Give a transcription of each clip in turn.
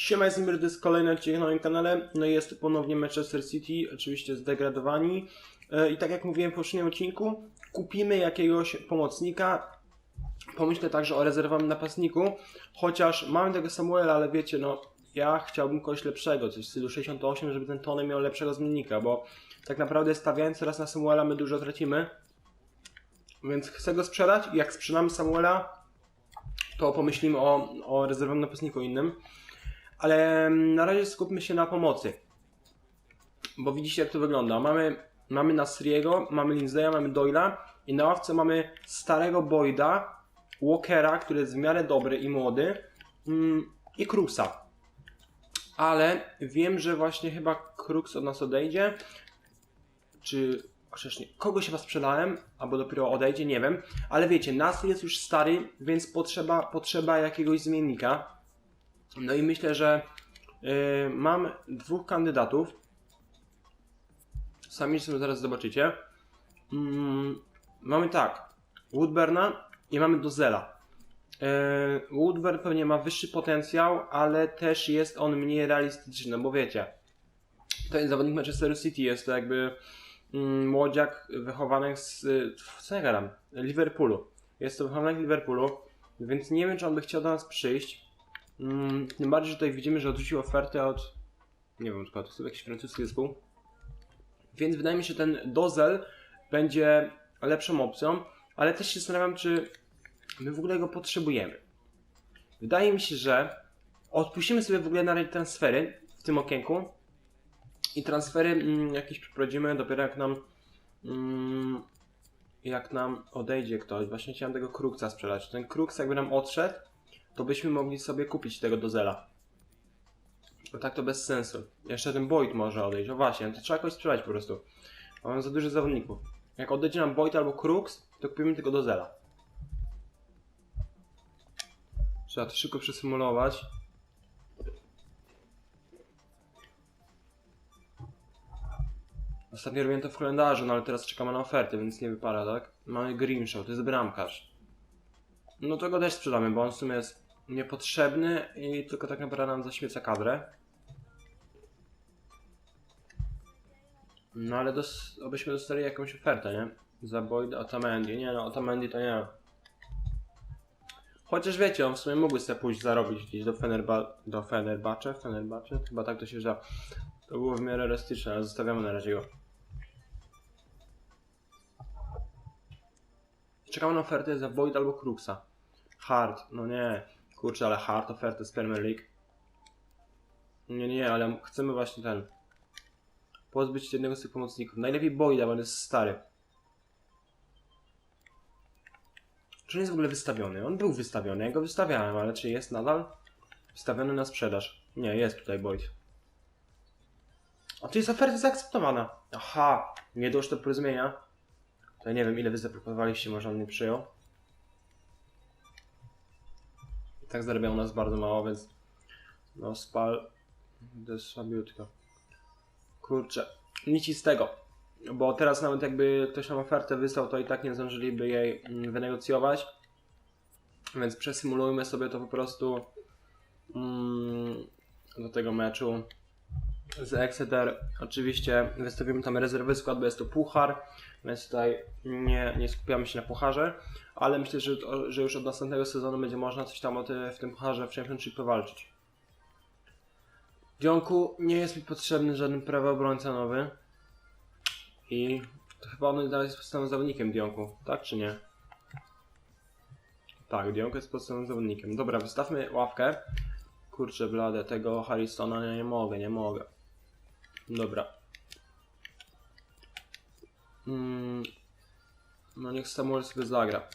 Siema, jestem Mirdy, to jest kolejny odcinek na moim kanale. No i jest ponownie Manchester City, oczywiście zdegradowani. E, I tak jak mówiłem w poprzednim odcinku, kupimy jakiegoś pomocnika. Pomyślę także o rezerwowym napastniku, chociaż mamy tego Samuela, ale wiecie, no ja chciałbym kogoś lepszego, coś w stylu 68, żeby ten Tony miał lepszego zmiennika, bo tak naprawdę stawiając teraz na Samuela my dużo tracimy. Więc chcę go sprzedać i jak sprzedamy Samuela, to pomyślimy o, o rezerwowym napastniku innym. Ale mm, na razie skupmy się na pomocy. Bo widzicie jak to wygląda. Mamy, mamy Nasriego, mamy Lindsaya, mamy Doyla i na ławce mamy starego Boyda, Walkera, który jest w miarę dobry i młody mm, i Kruxa. Ale wiem, że właśnie chyba Krux od nas odejdzie. Czy chociaż nie, kogoś chyba sprzedałem, albo dopiero odejdzie, nie wiem. Ale wiecie, Nasri jest już stary, więc potrzeba, potrzeba jakiegoś zmiennika. No i myślę, że yy, mam dwóch kandydatów. Sami sobie zaraz zobaczycie. Mm, mamy tak, Woodburna i mamy Dozela. Yy, Woodburn pewnie ma wyższy potencjał, ale też jest on mniej realistyczny, no bo wiecie, to jest zawodnik Manchester City, jest to jakby mm, młodziak wychowany z, co ja gadam, Liverpoolu. Jest to wychowanek Liverpoolu, więc nie wiem, czy on by chciał do nas przyjść. Mm, tym bardziej, że tutaj widzimy, że odrzucił ofertę od. Nie wiem, skąd to jest jakiś francuski zespół. Więc wydaje mi się, że ten Dozel będzie lepszą opcją, ale też się zastanawiam, czy my w ogóle go potrzebujemy. Wydaje mi się, że odpuścimy sobie w ogóle na transfery w tym okienku i transfery mm, jakieś przeprowadzimy dopiero jak nam mm, jak nam odejdzie ktoś. Właśnie chciałem tego Krukca sprzedać. Ten Krux jakby nam odszedł, to byśmy mogli sobie kupić tego dozela. Bo tak to bez sensu. Jeszcze ten Boyd może odejść. O właśnie, no to trzeba jakoś sprzedać po prostu. Mamy za dużo zawodników. Jak odejdzie nam Boyd albo Crooks, to kupimy tylko dozela. Trzeba to szybko przesymulować. Ostatnio robiłem to w kalendarzu, no ale teraz czekamy na oferty, więc nie wypada, tak? Mamy Grimshaw, to jest bramkarz. No to go też sprzedamy, bo on w sumie jest niepotrzebny i tylko tak naprawdę nam zaśmieca kadrę. No ale dos obyśmy dostali jakąś ofertę, nie? Za Boyd Otamendi. Nie no, Otamendi to nie. Chociaż wiecie, on w sumie mógłby sobie pójść zarobić gdzieś do Fenerba do Fenerbacze, Fenerbacze? Chyba tak to się wzięło. To było w miarę realistyczne, ale zostawiamy na razie go. Czekamy na ofertę za Boyd albo Kruxa. Hard, no nie. Kurczę, ale hard ofertę z Premier League. Nie, nie, ale chcemy właśnie ten. Pozbyć się jednego z tych pomocników. Najlepiej Boyda, bo on jest stary. Czy on jest w ogóle wystawiony? On był wystawiony, ja go wystawiałem, ale czy jest nadal wystawiony na sprzedaż? Nie, jest tutaj Boyd. A tu jest oferta zaakceptowana. Aha, nie doszło do porozumienia. To nie wiem, ile wy zaproponowaliście, może on nie przyjął. Tak zarabiał u nas bardzo mało, więc no spal to jest słabiutko. Kurczę, nic z tego. Bo teraz nawet jakby ktoś nam ofertę wysłał, to i tak nie zdążyliby jej mm, wynegocjować. Więc przesymulujmy sobie to po prostu mm, do tego meczu z Exeter. Oczywiście wystawimy tam rezerwy skład, bo jest to puchar, więc tutaj nie, nie skupiamy się na pucharze, ale myślę, że, że już od następnego sezonu będzie można coś tam w tym pucharze w Championship powalczyć. Dionku nie jest mi potrzebny żaden prawy obrońca nowy. I to chyba on dalej jest podstawowym zawodnikiem Dionku, tak czy nie? Tak, Dionku jest podstawowym zawodnikiem. Dobra, wystawmy ławkę. Kurczę blade, tego Harrisona nie, nie mogę, nie mogę. Dobra. Mm, no niech Samuel sobie zagra.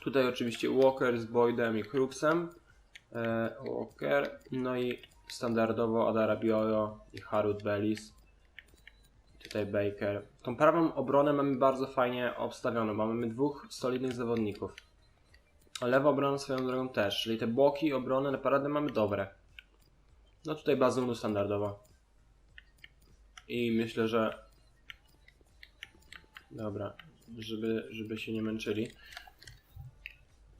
Tutaj oczywiście Walker z Boydem i Crooksem. E, Walker, no i standardowo Adara Bioro i Harut Bellis. Tutaj Baker. Tą prawą obronę mamy bardzo fajnie obstawioną, mamy dwóch solidnych zawodników. A lewa obrona swoją drogą też, czyli te boki obrony naprawdę mamy dobre. No tutaj Bazunu standardowo. I myślę, że... Dobra, żeby, żeby się nie męczyli.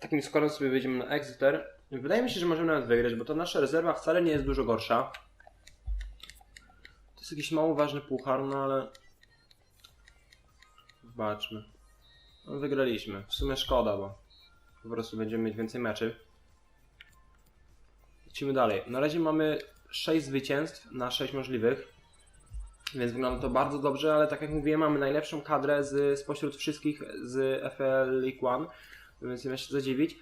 Takim składem sobie wyjdziemy na Exeter. Wydaje mi się, że możemy nawet wygrać, bo to nasza rezerwa wcale nie jest dużo gorsza. To jest jakiś mało ważny puchar, no ale... Zobaczmy. No, wygraliśmy. W sumie szkoda, bo po prostu będziemy mieć więcej meczy. Lecimy dalej. Na razie mamy 6 zwycięstw na 6 możliwych. Więc wygląda to bardzo dobrze, ale tak jak mówiłem, mamy najlepszą kadrę z, spośród wszystkich z FL League One, więc nie ma się zadziwić.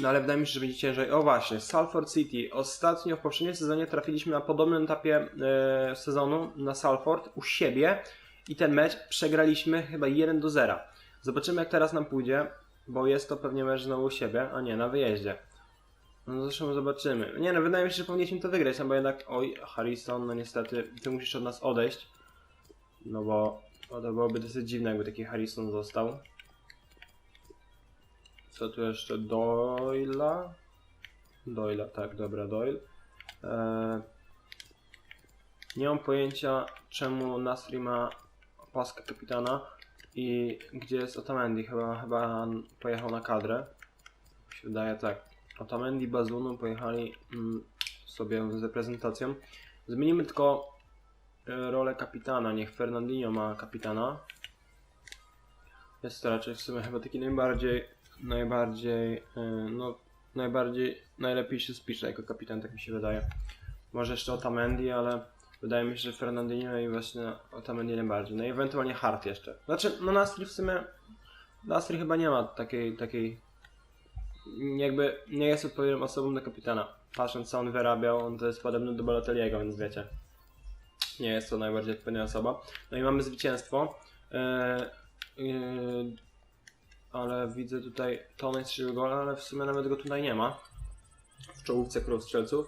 No ale wydaje mi się, że będzie ciężej. O właśnie, Salford City. Ostatnio w poprzednim sezonie trafiliśmy na podobnym etapie e, sezonu na Salford u siebie i ten mecz przegraliśmy chyba 1 do 0. Zobaczymy jak teraz nam pójdzie, bo jest to pewnie mecz znowu u siebie, a nie, na wyjeździe. No zresztą zobaczymy. Nie no, wydaje mi się, że powinniśmy to wygrać, no bo jednak, oj, Harrison, no niestety, ty musisz od nas odejść. No bo, bo to byłoby dosyć dziwne, jakby taki Harrison został. Co tu jeszcze? Doyla? Doyla, tak, dobra, Doyle. Eee, nie mam pojęcia, czemu Nasri ma paskę kapitana i gdzie jest Otamendi. Chyba, chyba pojechał na kadrę. Mi się wydaje tak. Otamendi, Bazunu pojechali mm, sobie z reprezentacją. Zmienimy tylko e, rolę kapitana. Niech Fernandinho ma kapitana. Jest to raczej w sumie chyba taki najbardziej, najbardziej, e, no, najbardziej, najlepiej się spisze jako kapitan, tak mi się wydaje. Może jeszcze Otamendi, ale wydaje mi się, że Fernandinho i właśnie Otamendi najbardziej. No i ewentualnie Hart jeszcze. Znaczy, no Nastri w sumie, Nastri chyba nie ma takiej, takiej, jakby nie jest odpowiednią osobą na kapitana. Patrząc co on wyrabiał, on to jest podobny do Balotelliego, więc wiecie. Nie jest to najbardziej odpowiednia osoba. No i mamy zwycięstwo. Eee, Yy, ale widzę tutaj Tony strzelił gola, ale w sumie nawet go tutaj nie ma. W czołówce król strzelców.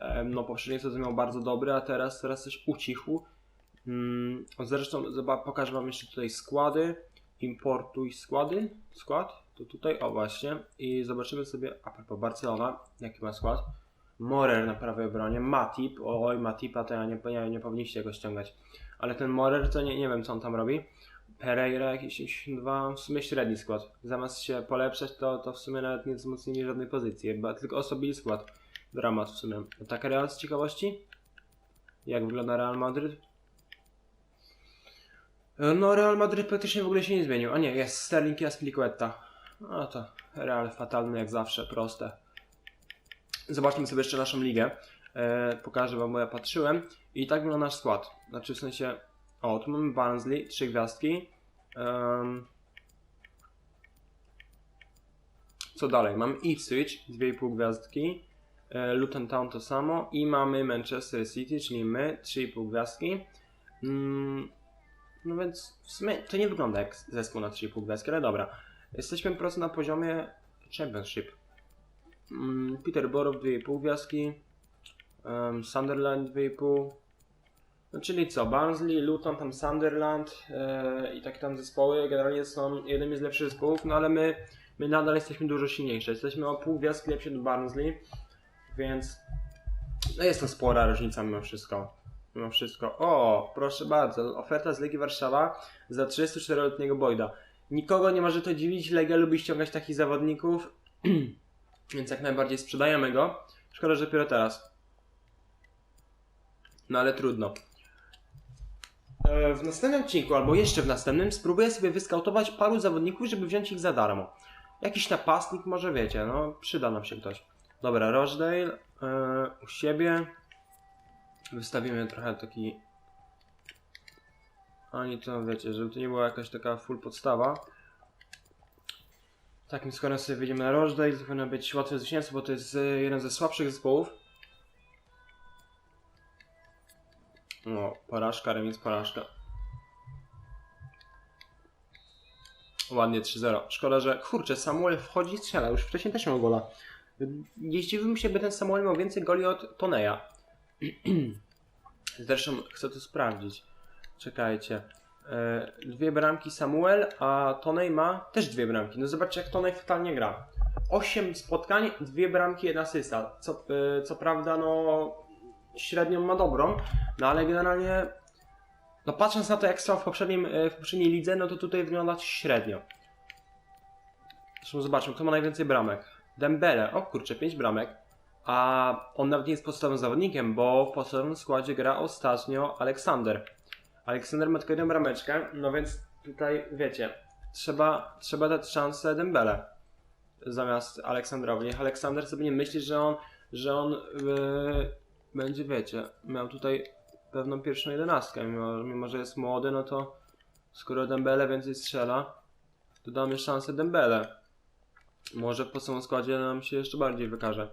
Em, No poprzedni sezon miał bardzo dobry, a teraz, teraz coś ucichł. Mm, Zresztą zobacz, pokażę wam jeszcze tutaj składy. Importuj składy. Skład? To tutaj, o właśnie. I zobaczymy sobie, a propos Barcelona, jaki ma skład. Morer na prawej obronie, Matip, oj Matipa to ja nie, nie, nie powinniście go ściągać. Ale ten Morer to nie, nie wiem co on tam robi. Pereira jakiś dwa, w sumie średni skład. Zamiast się polepszać, to, to w sumie nawet nie wzmocnili żadnej pozycji, tylko osobili skład. Dramat w sumie. Tak Real z ciekawości? Jak wygląda Real Madryt? No Real Madryt praktycznie w ogóle się nie zmienił. A nie, jest Sterling i Aspilicueta. No to Real fatalny jak zawsze, proste. Zobaczmy sobie jeszcze naszą ligę. E, pokażę wam, bo ja patrzyłem. I tak wygląda nasz skład. Znaczy w sensie o, tu mamy Barnsley, trzy gwiazdki. Em, co dalej? Mamy Ipswich, dwie i pół gwiazdki. E, Luton Town to samo. I mamy Manchester City, czyli my, trzy i pół gwiazdki. Mm, no więc w sumie to nie wygląda jak zespół na 3,5 gwiazdki, ale dobra. Jesteśmy po prostu na poziomie Championship. Mm, Peterborough 2,5 gwiazdki. Um, Sunderland 2,5. No, czyli co, Barnsley, Luton, tam Sunderland e, i takie tam zespoły generalnie są jednymi z lepszych zespołów, no ale my, my nadal jesteśmy dużo silniejsi. Jesteśmy o pół gwiazdki lepsi od Barnsley, więc no jest to spora różnica mimo wszystko. Mimo wszystko. O, proszę bardzo, oferta z Legii Warszawa za 34-letniego Boyda. Nikogo nie może to dziwić, Legia lubi ściągać takich zawodników, więc jak najbardziej sprzedajemy go. Szkoda, że dopiero teraz. No ale trudno. E, W następnym odcinku, albo jeszcze w następnym, spróbuję sobie wyskautować paru zawodników, żeby wziąć ich za darmo. Jakiś napastnik, może wiecie, no przyda nam się ktoś. Dobra, Rochdale e, u siebie. Wystawimy trochę taki. Ani to wiecie, żeby to nie była jakaś taka full podstawa. Takim składem sobie wyjdziemy na Rochdale, to powinno być łatwe zwycięstwo, bo to jest e, jeden ze słabszych zespołów. No, porażka, remis, porażka. Ładnie 3-0. Szkoda, że kurczę, Samuel wchodzi i strzela. Już wcześniej też miał gola. Nie zdziwiłbym się, by ten Samuel miał więcej goli od Toneja. Zresztą chcę to sprawdzić. Czekajcie. E, Dwie bramki Samuel, a Tonej ma też dwie bramki. No zobaczcie, jak Tonej fatalnie gra. 8 spotkań, dwie bramki, jedna asysta. Co, e, co prawda, no średnią ma dobrą, no ale generalnie, no patrząc na to jak stał w, poprzednim, e, w poprzedniej lidze, no to tutaj wygląda średnio. Zresztą zobaczmy, kto ma najwięcej bramek. Dembele, o kurczę, 5 bramek. A on nawet nie jest podstawowym zawodnikiem, bo w podstawowym składzie gra ostatnio Aleksander. Aleksander ma tylko jedną brameczkę, no więc tutaj wiecie, trzeba, trzeba dać szansę Dembele zamiast Aleksandrowi. Niech Aleksander sobie nie myśli, że on, że on yy, będzie, wiecie, miał tutaj pewną pierwszą jedenastkę, mimo, mimo że jest młody, no to skoro Dembele więcej strzela, to damy szansę Dembele. Może w podstawowym składzie nam się jeszcze bardziej wykaże.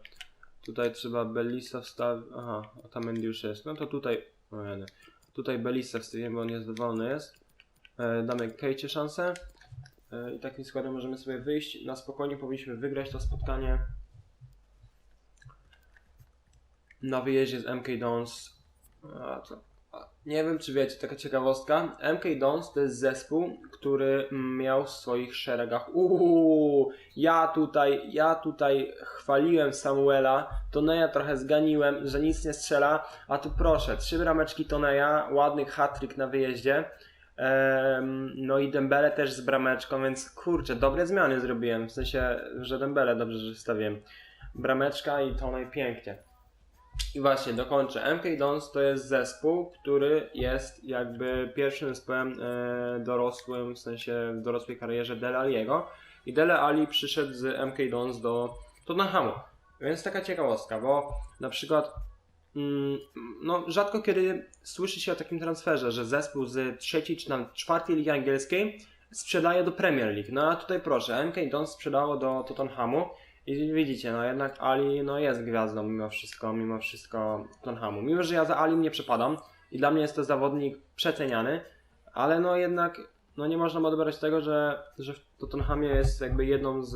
Tutaj trzeba Belisa wstawić. Aha, a tam już jest. No to tutaj. O jeny. Tutaj Belisa wstawimy, bo on jest jest. E, damy Kejcie szansę. E, I takim składem możemy sobie wyjść. Na spokojnie powinniśmy wygrać to spotkanie. Na wyjeździe z MK Dons. A, a, nie wiem, czy wiecie, taka ciekawostka. MK Dons to jest zespół, który miał w swoich szeregach. Uuu, ja tutaj, ja tutaj chwaliłem Samuela. Toneja trochę zganiłem, że nic nie strzela. A tu proszę, trzy brameczki Toneja, ładny hat-trick na wyjeździe. No i Dembele też z brameczką, więc kurczę, dobre zmiany zrobiłem. W sensie, że Dembele dobrze, że. Brameczka i Tonej pięknie. I właśnie dokończę. MK Dons to jest zespół, który jest jakby pierwszym zespołem e, dorosłym, w sensie w dorosłej karierze Dele Alliego. I Dele Ali przyszedł z MK Dons do Tottenhamu. Więc taka ciekawostka, bo na przykład mm, no, rzadko kiedy słyszy się o takim transferze, że zespół z trzeciej czy tam czwartej ligi angielskiej sprzedaje do Premier League. No a tutaj proszę, MK Dons sprzedało do Tottenhamu i widzicie, no jednak Ali no jest gwiazdą mimo wszystko, mimo wszystko Tottenhamu. Mimo, że ja za Ali nie przepadam i dla mnie jest to zawodnik przeceniany, ale no jednak no nie można odebrać tego, że, że w Tottenhamie jest jakby jedną z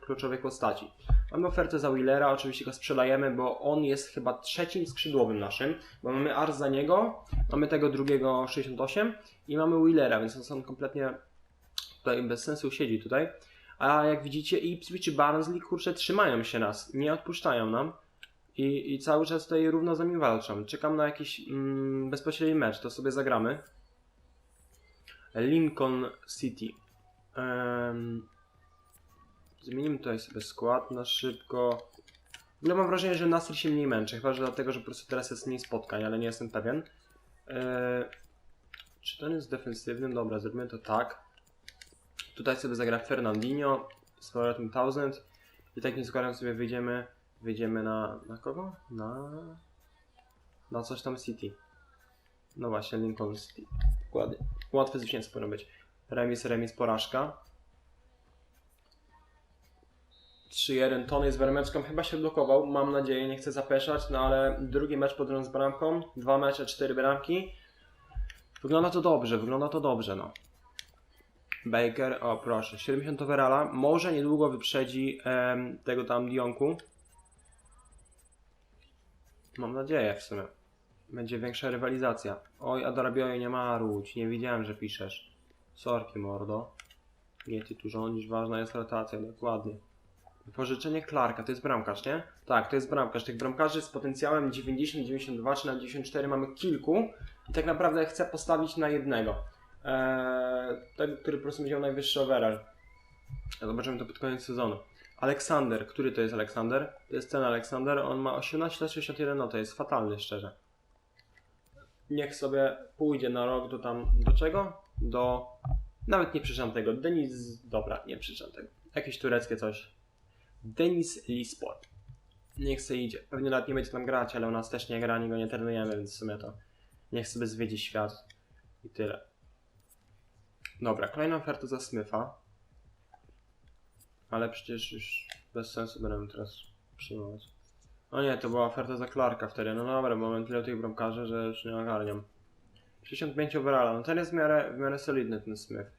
kluczowych postaci. Mamy ofertę za Willera, oczywiście go sprzedajemy, bo on jest chyba trzecim skrzydłowym naszym, bo mamy Ars za niego, mamy tego drugiego 68 i mamy Willera, więc on kompletnie tutaj bez sensu siedzi tutaj. A jak widzicie Ipswich i Barnsley kurczę trzymają się nas, nie odpuszczają nam i, i cały czas tutaj równo z nami walczą. Czekam na jakiś mm, bezpośredni mecz, to sobie zagramy. Lincoln City. Um, zmienimy tutaj sobie skład na szybko. W ogóle mam wrażenie, że Nasr się mniej męczy, chyba że dlatego, że po prostu teraz jest mniej spotkań, ale nie jestem pewien. Eee, czy ten jest defensywnym? Dobra, zrobimy to tak. Tutaj sobie zagra Fernandinho z powrotem 1000 i takim składem sobie wyjdziemy, wyjdziemy na, na kogo? Na, na coś tam City. No właśnie, Lincoln City. Dokładnie. Łatwe zwycięstwo powinno być. Remis, remis, porażka. 3-1, Tony z brameczką chyba się blokował, mam nadzieję, nie chcę zapeszać, no ale drugi mecz pod z bramką, dwa mecze, cztery bramki. Wygląda to dobrze, wygląda to dobrze, no. Baker, o proszę, 70 overalla, może niedługo wyprzedzi em, tego tam Dionku. Mam nadzieję w sumie. Będzie większa rywalizacja. Oj, Adarabioje nie marudź, nie widziałem, że piszesz. Sorki mordo. Nie ty tu rządzisz, ważna jest rotacja, dokładnie. Wypożyczenie Clarka, to jest bramkarz, nie? Tak, to jest bramkarz. Tych bramkarzy z potencjałem 90, 92 czy na 94 mamy kilku i tak naprawdę chcę postawić na jednego. Eee, tego, który po prostu będzie miał najwyższy overall. Zobaczymy to pod koniec sezonu. Aleksander, który to jest Aleksander? To jest ten Aleksander, on ma 18 lat 61, no to jest fatalny szczerze. Niech sobie pójdzie na rok do tam, do czego? Do, nawet nie przeczytam tego, Denis, dobra, nie przeczytam tego. Jakieś tureckie coś. Denis Lispor. Niech sobie idzie. Pewnie nawet nie będzie tam grać, ale u nas też nie gra, nie go nie trenujemy, więc w sumie to niech sobie zwiedzi świat i tyle. Dobra, kolejna oferta za Smitha. Ale przecież już bez sensu będę teraz przyjmować. O nie, to była oferta za Clarka wtedy. No dobra, bo mam tyle tych bramkarzy, że już nie ogarniam. 65 overalla, no ten jest w miarę, w miarę solidny ten Smith.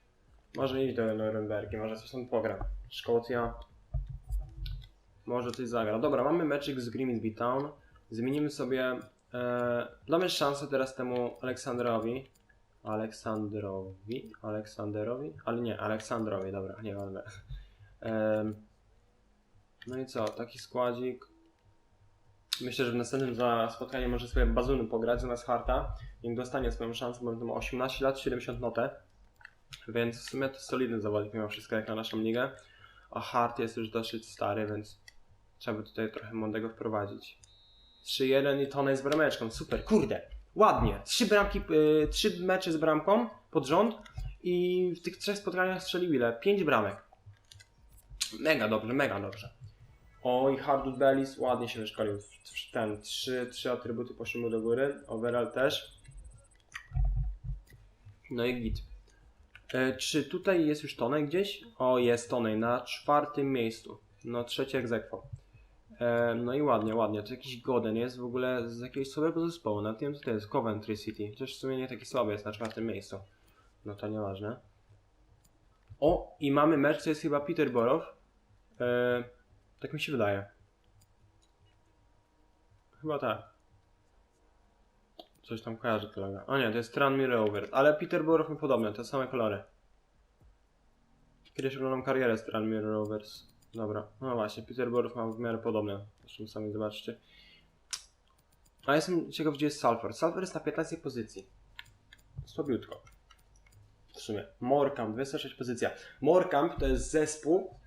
Może iść do Nurembergi, może coś tam pogra. Szkocja. Może coś zagra. Dobra, mamy meczyk z Grimsby Town. Zmienimy sobie... E, damy szansę teraz temu Aleksandrowi. Aleksandrowi? Aleksanderowi? Ale nie, Aleksandrowi, dobra, nie. Em, no i co, taki składzik. Myślę, że w następnym spotkaniu może sobie Bazuny pograć zamiast Harta. Niech dostanie swoją szansę, bo ma 18 lat, 70 notę. Więc w sumie to solidny zawodnik mimo wszystko jak na naszą ligę. A Hart jest już dosyć stary, więc trzeba by tutaj trochę młodego wprowadzić. 3-1 i Tony z brameczką. Super, kurde, ładnie. Trzy bramki, y, trzy mecze z bramką pod rząd i w tych trzech spotkaniach strzelił ile? Pięć bramek. Mega dobrze, mega dobrze. Oj, Hardwood Bellis ładnie się wyszkolił. Ten, trzy, trzy atrybuty poszły mu do góry. Overall też. No i git. E, czy tutaj jest już Tonej gdzieś? O, jest Tonej na czwartym miejscu. No, trzecie egzekwo. No i ładnie, ładnie. To jakiś Goden jest w ogóle z jakiegoś słabego zespołu. Na tym to jest Coventry City. Chociaż w sumie nie taki słaby jest na czwartym miejscu. No to nieważne. O, i mamy mecz, to jest chyba Peterborough. Tak mi się wydaje. Chyba tak. Coś tam kojarzy kolega. O nie, to jest Tranmere Rovers, ale Peterborough mi podobne, te same kolory. Kiedyś oglądam karierę z Tranmere Rovers. Dobra, no właśnie, Peterborough ma w miarę podobne. Zresztą sami zobaczcie. A jestem ciekaw, gdzie jest Salford. Salford jest na 15 pozycji. Słabiutko. W sumie. Morecamp, 26 pozycja. Morecamp to jest zespół,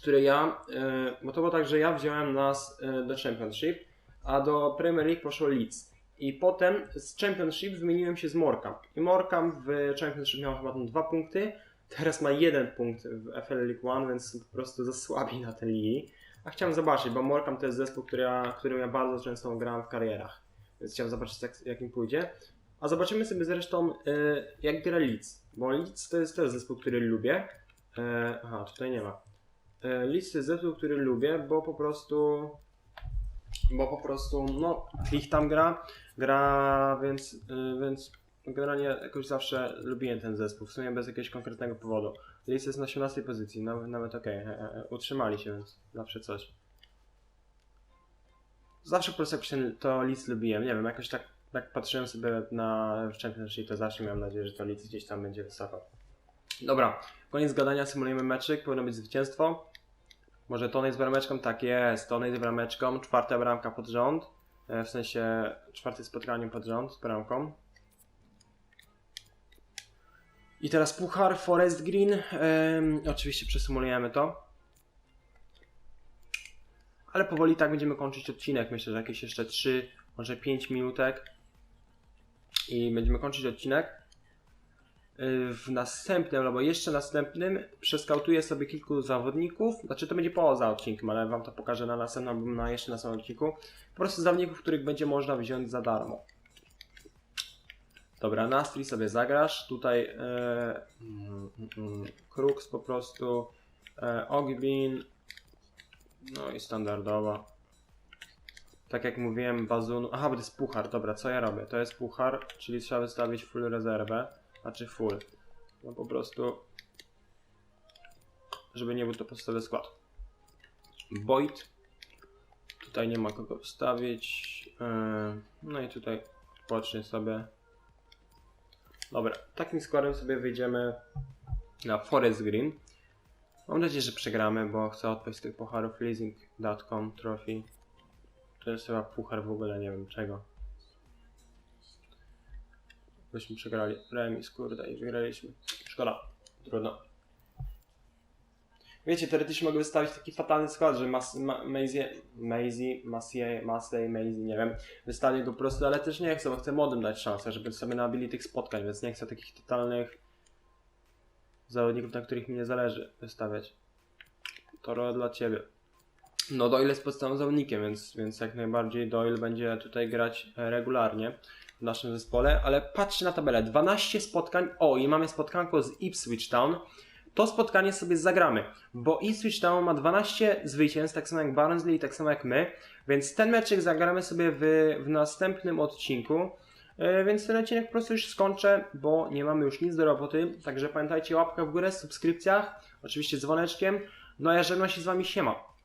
który ja, e, bo to było tak, że ja wziąłem nas e, do Championship, a do Premier League poszło Leeds. I potem z Championship wymieniłem się z Morecamp. I Morecamp w Championship miał chyba tam dwa punkty, teraz ma jeden punkt w FL League One, więc po prostu za słabi na tej ligi. A chciałem zobaczyć, bo Morecamp to jest zespół, który ja, którym ja bardzo często grałem w karierach. Więc chciałem zobaczyć, jak, jak im pójdzie. A zobaczymy sobie zresztą, e, jak gra Leeds. Bo Leeds to jest też zespół, który lubię. E, aha, tutaj nie ma. E, Leeds to jest zespół, który lubię, bo po prostu bo po prostu, no, ich tam gra, gra, więc, y, więc generalnie jakoś zawsze lubiłem ten zespół, w sumie bez jakiegoś konkretnego powodu. Leeds jest na 18 pozycji, nawet, nawet okej, e, e, utrzymali się, więc zawsze coś. Zawsze po prostu to Leeds lubiłem, nie wiem, jakoś tak, tak patrzyłem sobie na Championship, to zawsze miałem nadzieję, że to Leeds gdzieś tam będzie wysoko. Dobra, koniec gadania, symulujemy meczyk, powinno być zwycięstwo. Może Tony z brameczką? Tak jest, Tony z brameczką, czwarta bramka pod rząd. E, W sensie czwarte spotkanie pod rząd z bramką. I teraz Puchar, Forest Green. Oczywiście przesymulujemy to. Ale powoli tak będziemy kończyć odcinek. Myślę, że jakieś jeszcze 3, może 5 minutek. I będziemy kończyć odcinek. W następnym, albo jeszcze następnym przeskautuję sobie kilku zawodników, znaczy to będzie poza odcinkiem, ale wam to pokażę na następnym, na jeszcze następnym odcinku. Po prostu zawodników, których będzie można wziąć za darmo. Dobra, Nastri sobie zagrasz, tutaj e, mm, mm, Crux po prostu, e, Ogbin, no i standardowa. Tak jak mówiłem, Bazunu, aha, bo to jest puchar, dobra, co ja robię? To jest puchar, czyli trzeba wystawić full rezerwę. Znaczy full. No po prostu. Żeby nie był to podstawowy skład. Boyd. Tutaj nie ma kogo wstawić. Yy, No i tutaj pocznie sobie. Dobra, takim składem sobie wyjdziemy na Forest Green. Mam nadzieję, że przegramy, bo chcę odpaść z tych pucharów leasing.com trophy. To jest chyba puchar w ogóle, nie wiem czego. Byśmy przegrali remis, kurde, i wygraliśmy. Szkoda, trudno. Wiecie, teoretycznie mogę wystawić taki fatalny skład, że Mas, ma, Maisie, Maisie, Masie, Masej, Maisie, nie wiem, wystawię go po prostu, ale też nie chcę, bo chcę młodym dać szansę, żeby sobie nabili tych spotkań, więc nie chcę takich totalnych zawodników, na których mi nie zależy wystawiać. To rola dla Ciebie. No Doyle jest podstawowym zawodnikiem, więc, więc jak najbardziej Doyle będzie tutaj grać regularnie w naszym zespole, ale patrzcie na tabelę, 12 spotkań, o i mamy spotkanko z Ipswich Town, to spotkanie sobie zagramy, bo Ipswich Town ma 12 zwycięstw, tak samo jak Barnsley tak samo jak my, więc ten meczek zagramy sobie w, w następnym odcinku, E, więc ten odcinek po prostu już skończę, bo nie mamy już nic do roboty, także pamiętajcie łapka w górę, subskrypcjach, oczywiście dzwoneczkiem, no a ja żegnam się z Wami, siema.